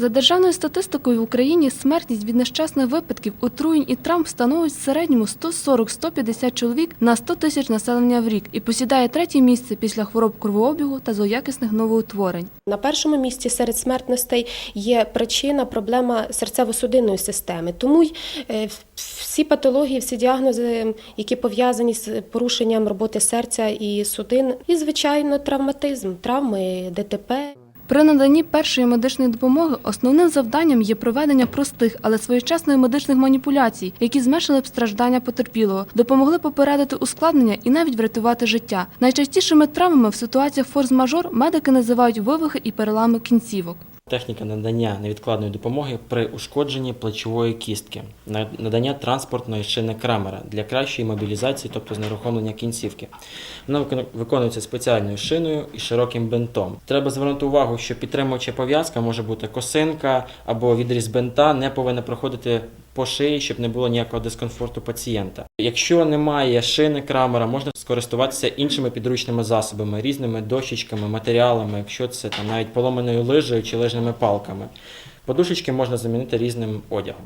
За державною статистикою в Україні смертність від нещасних випадків, отруєнь і травм становить в середньому 140-150 чоловік на 100 тисяч населення в рік і посідає третє місце після хвороб кровообігу та злоякісних новоутворень. На першому місці серед смертностей є причина, проблема серцево-судинної системи. Тому й е, всі патології, всі діагнози, які пов'язані з порушенням роботи серця і судин, і звичайно травматизм, травми, ДТП. При наданні першої медичної допомоги основним завданням є проведення простих, але своєчасних медичних маніпуляцій, які зменшили б страждання потерпілого, допомогли попередити ускладнення і навіть врятувати життя. Найчастішими травмами в ситуаціях форс-мажор медики називають вивихи і перелами кінцівок. Техніка надання невідкладної допомоги при ушкодженні плечової кістки, на- надання транспортної шини Крамера для кращої мобілізації, тобто знерухомлення кінцівки. Вона викону- виконується спеціальною шиною і широким бинтом. Треба звернути увагу, що підтримуюча пов'язка може бути косинка або відріз бинта не повинна проходити по шиї, щоб не було ніякого дискомфорту пацієнта. Якщо немає шини Крамера, можна скористуватися іншими підручними засобами, різними дощечками, матеріалами, якщо це там навіть поломаною лижею чи лижними палками. Подушечки можна замінити різним одягом.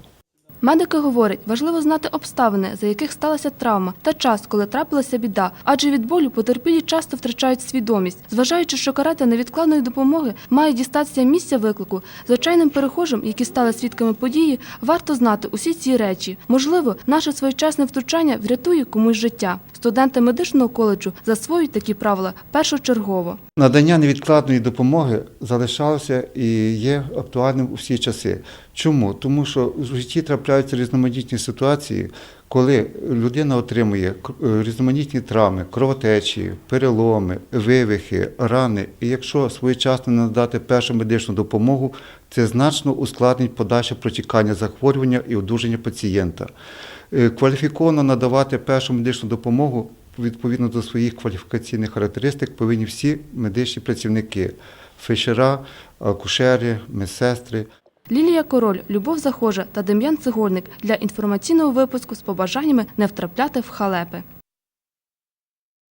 Медики говорять, важливо знати обставини, за яких сталася травма, та час, коли трапилася біда, адже від болю потерпілі часто втрачають свідомість. Зважаючи, що карета невідкладної допомоги має дістатися місця виклику, звичайним перехожим, які стали свідками події, варто знати усі ці речі. Можливо, наше своєчасне втручання врятує комусь життя. Студенти медичного коледжу засвоюють такі правила першочергово. Надання невідкладної допомоги залишалося і є актуальним у всі часи. Чому? Тому що в житті трапляються різноманітні ситуації, коли людина отримує е, різноманітні травми, кровотечі, переломи, вивихи, рани. І якщо своєчасно надати першу медичну допомогу, це значно ускладнить подальше протікання захворювання і одужання пацієнта. Е, Кваліфіковано надавати першу медичну допомогу відповідно до своїх кваліфікаційних характеристик повинні всі медичні працівники фельдшера, акушери, медсестри. Лілія Король, Любов Захожа та Дем'ян Цегольник для інформаційного випуску з побажаннями не втрапляти в халепи.